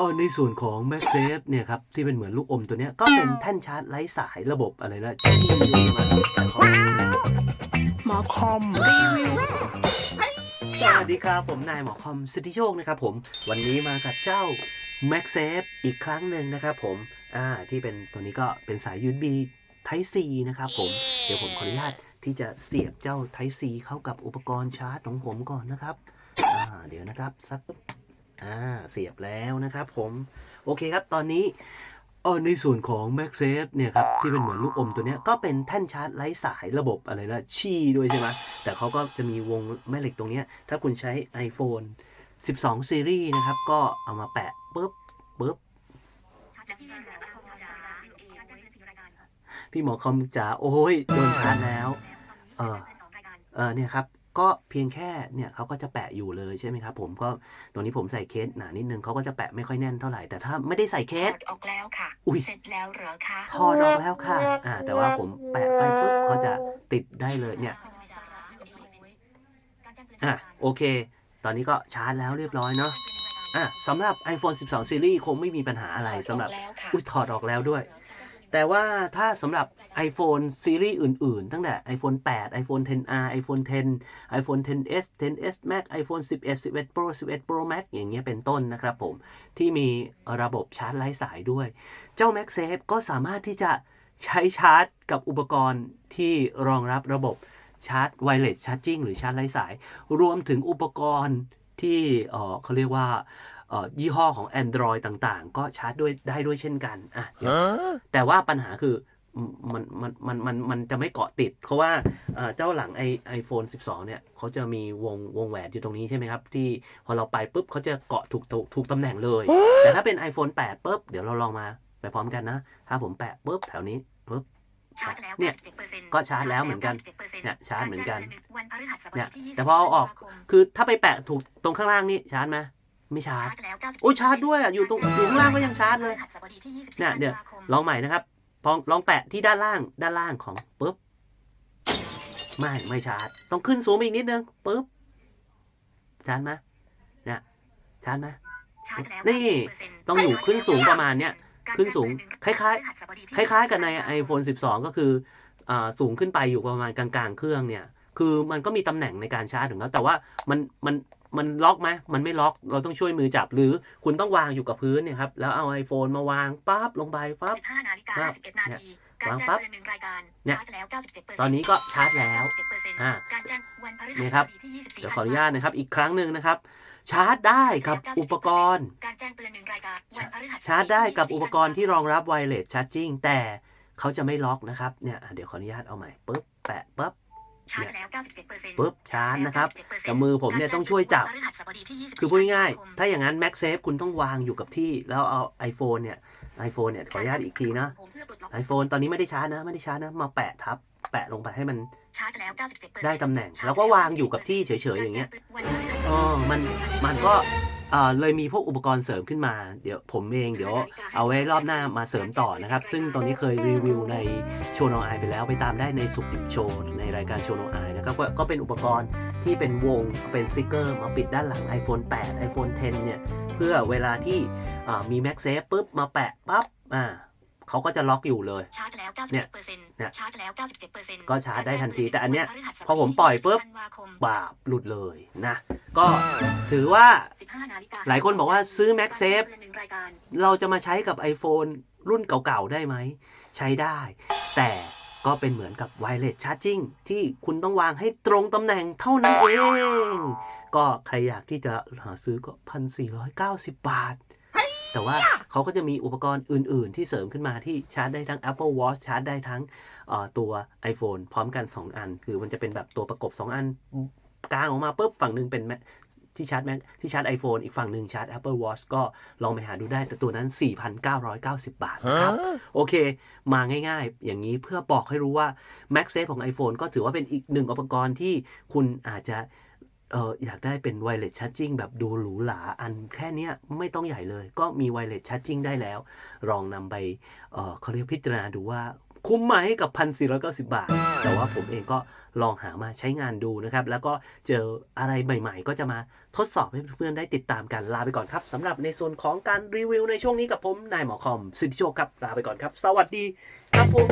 ออในส่วนของ MagSafe เนี่ยครับ ที่เป็นเหมือนลูกอมตัวเนี้ย ก็เป็นแท่นชาร์จไร้สายระบบอะไรนะที่มาแต่เขาหมอคอมรีวิวสวัสดีครับ ผมนายหมอคอมสิทธิโชคนะครับผมวันนี้มากับเจ้า MagSafe อีกครั้งหนึ่งนะครับผมอ่าที่เป็นตัวนี้ก็เป็นสาย USB Type C นะครับผมเดี๋ยวผมขออนุญาตที่จะเสียบเจ้า Type C เข้ากับอุปกรณ์ชาร์จของผมก่อนนะครับอ่าเดี๋ยวนะครับสักอ่า เสียบแล้วนะครับผมโอเคครับตอนนี้เออในส่วนของ MagSafe เนี่ยครับที่เป็นเหมือนลูกอมตัวเนี้ยก็เป็นแท่นชาร์จไร้สายระบบอะไรนะชี่ด้วยใช่ไหมแต่เขาก็จะมีวงแม่เหล็กตรงเนี้ยถ้าคุณใช้ iPhone 12ซีรีส์นะครับ ก็เอามาแปะปุ๊บปุ๊บพี่หมอคอมจ๋าโอ้ยโดนชาร์จแล้ว เออเออเนี่ยครับ ก็เพียงแค่เนี่ยเขาก็จะแปะอยู่เลยใช่ไหมครับผมก็ตรงนี้ผมใส่เคสหนานิดนึงเขาก็จะแปะไม่ค่อยแน่นเท่าไหร่แต่ถ้าไม่ได้ใส่เคถสอดออกแล้วค่ะอุ๊ยเสร็จแล้วเหรอคะถอดออกแล้วค่ะ อ่า แต่ว่าผมแปะไปปุ๊บเขาจะติดได้เลยเนี่ยอะโอเค ตอนนี้ก็ชาร์จแล้วเรียบร้อยเนาะอะสำหรับ iPhone 12ซีรีส์คงไม่มีปัญหาอะไรสำหรับถอดออกแล้วค่ะอุ้ยถอดออกแล้วด้วย แต่ว่าถ้าสำหรับ iPhone ซีรีส์อื่น ๆ ตั้งแต่ iPhone 8 iPhone 10R iPhone 10 iPhone 10s 10s Max iPhone 11 11 Pro 11 Pro Max อย่างเงี้ยเป็นต้นนะครับผม ที่มีระบบชาร์จไร้สายด้วย เจ้า MagSafe ก็สามารถที่จะใช้ชาร์จกับอุปกรณ์ที่รองรับระบบชาร์จไวเลสชาร์จิ่งหรือชาร์จไร้สาย รวมถึงอุปกรณ์ที่เออเขาเรียกว่า ยี่ห้อของ Android ต่างๆ ก็ชาร์จด้วยได้ด้วยเช่นกันอะเดี๋ยวแต่ว่าปัญหาคือมันมันมันมันมันจะไม่เกาะติด เพราะว่าเอ่อเจ้าหลังไอไอโฟน12เนี่ยเขาจะมีวงวงแหวนอยู่ตรงนี้ใช่ไหมครับ ที่พอเราไปปุ๊บเขาจะเกาะถูกถูกถูกตำแหน่งเลย แต่ถ้าเป็น iPhone 8ปุ๊บเดี๋ยวเราลองมาไปพร้อมกันนะ ถ้าผมแปะปุ๊บแถวนี้ปุ๊บชาร์จแล้วเนี่ย97%ก็ชาร์จแล้วเหมือนกัน97%เนี่ยชาร์จเหมือนกันวันพฤหัสบเนี่ดียที่แต่พอเอาออกธันวาคมคือถ้าไปแปะถูกตรงข้างล่างนี่ชาร์จไหม ไม่ชาร์จชาร์จแล้ว97%โอ้ยชาร์จด้วยอะอยู่ตรงอยู่ข้างล่างก็ยังชาร์จเลยพฤหัสบดีที่24เนี่ยเดี๋ยวธันวาคมลองใหม่นะครับลองลองแปะที่ด้านล่างด้านล่างของปุ๊บไม่ไม่ชาร์จต้องขึ้นสูงอีกนิดนึงปุ๊บชาร์จไหมเนี่ยชาร์จไหมชาร์จแล้วนี่97%ต้องอยู่ขึ้นสูงประมาณเนี้ยการขึ้นสูงแจ้งคล้ายพฤหัสบดีๆที่คล้าย ๆ กับในธัวาคม iPhone 12 ก็คืออ่าสูงขึ้นไปอยู่ประมาณกลางๆ เครื่องเนี่ย คือมันก็มีตำแหน่งในการชาร์จของเขาแต่ว่ามันมันมันล็อกไหมมันไม่ล็อกเราต้องช่วยมือจับหรือคุณต้องวางอยู่กับพื้นเนี่ยครับแล้วเอา iPhone มาวางปั๊บลงไปปั๊บ15นาฬิกาปั๊บ51นาทีการวางแจ้งปั๊บเตือนหนึ่งรายการเนี่ยชาร์จแล้ว97%ตอนนี้ก็ชาร์จแล้ว97%อ่าการแจ้งวันพฤหัเนี่สยครับบดีที่24เดี๋ยวขออนุญาตนะครับอีกครั้งหนึ่งนะครับชาร์จได้กับอุปกรณ์การแจ้งเตือนหนึ่งรายการวันพฤหัสบดีชาร์จได้กับที่24อุปกรณ์ที่รองรับไวเลสชาร์จิ่งแต่เขาจะไม่ล็อกนะครับเนี่ยอะเดี๋ยวขออนุญาตเอาใหม่ปุ๊บแปะปุ๊บ ชาร์จแล้ว97%ปุ๊บชาร์จนะครับ97%แต่มือผมเนี่ยต้องช่วยจับวันพฤหัสบดีที่24คือพูดง่ายธันวคมๆถ้าอย่างนั้น MagSafe คุณต้องวางอยู่กับที่ แล้วเอา iPhone เนี่ย iPhone เนี่ยขออนุญาตอีกทีนะผมเพื่อปลดล็อก iPhone ตอนนี้ไม่ได้ชาร์จนะ ไม่ได้ชาร์จนะ มาแปะทับ แปะลงไปให้มันชาร์จแล้ว97%ได้ตำแหน่ง แล้วก็วางอยู่กับที่เฉยๆอย่างเงี้ยวันพฤหัสบดีเออมันมันก็ เอ่อเลยมีพวกอุปกรณ์เสริมขึ้นมา เดี๋ยวผมเองเดี๋ยวเอาไว้รอบหน้ามาเสริมต่อนะครับ ซึ่งตอนนี้เคยรีวิวในโชว์โนไอไปแล้วไปตามได้ในสุกดิบโชว์ในรายการโชว์โนไอนะครับก็ก็เป็นอุปกรณ์ที่เป็นวงเป็นสติกเกอร์มาปิดด้านหลัง iPhone 8 iPhone 10 เนี่ย เพื่อเวลาที่อ่ามี MagSafe ปุ๊บมาแปะปั๊บอ่า เขาก็จะล็อกอยู่เลยชาร์จแล้วเนี่ย97%เนี่ยชาร์จแล้ว97%ก็ชาร์จได้ทันที แต่อันเนี้ยวัพฤหัสบดีพอผมปล่อยปุ๊บธันวาคมบาปหลุดเลยนะ ก็ถือว่า15นาฬิกาหลายคนบอกว่าซื้อ MagSafe การแจ้งเตือนหนึ่งรายการเราจะมาใช้กับ iPhone รุ่นเก่าๆ ได้ไหม ใช้ได้ แต่ก็เป็นเหมือนกับ Wireless Charging ที่คุณต้องวางให้ตรงตำแหน่งเท่านั้นเอง ก็ใครอยากที่จะหาซื้อก็ 1,490 บาท แต่ว่าเขาก็จะมีอุปกรณ์อื่น ๆ ที่เสริมขึ้นมาที่ชาร์จได้ทั้ง Apple Watch ชาร์จได้ทั้งเอ่อตัว iPhone พร้อมกัน 2 อัน คือมันจะเป็นแบบตัวประกบ 2 อันกลางออกมาปุ๊บฝั่งหนึ่งเป็น Mac ที่ชาร์จ Mac ที่ชาร์จ iPhone อีกฝั่งหนึ่งชาร์จ Apple Watch ก็ลองไปหาดูได้แต่ตัวนั้น 4,990 บาทนะครับ โอเค มาง่ายๆ อย่างนี้เพื่อบอกให้รู้ว่า MagSafe ของ iPhone ก็ถือว่าเป็นอีกหนึ่งอุปกรณ์ที่คุณอาจจะ เอออยากได้เป็น Wireless Charging แบบดูหรูหราอันแค่เนี้ยไม่ต้องใหญ่เลย ก็มี Wireless Charging ได้แล้ว ลองนำไปเออเขาเรียกพิจารณาดูว่าคุ้มไหมกับ1,490บาท แต่ว่าผมเองก็ลองหามาใช้งานดูนะครับ แล้วก็เจออะไรใหม่ๆ ก็จะมาทดสอบให้เพื่อนๆได้ติดตามกันลาไปก่อนครับสำหรับในส่วนของการรีวิวในช่วงนี้กับผมนายหมอคอมสิทธิโชคครับลาไปก่อนครับ สวัสดีครับผม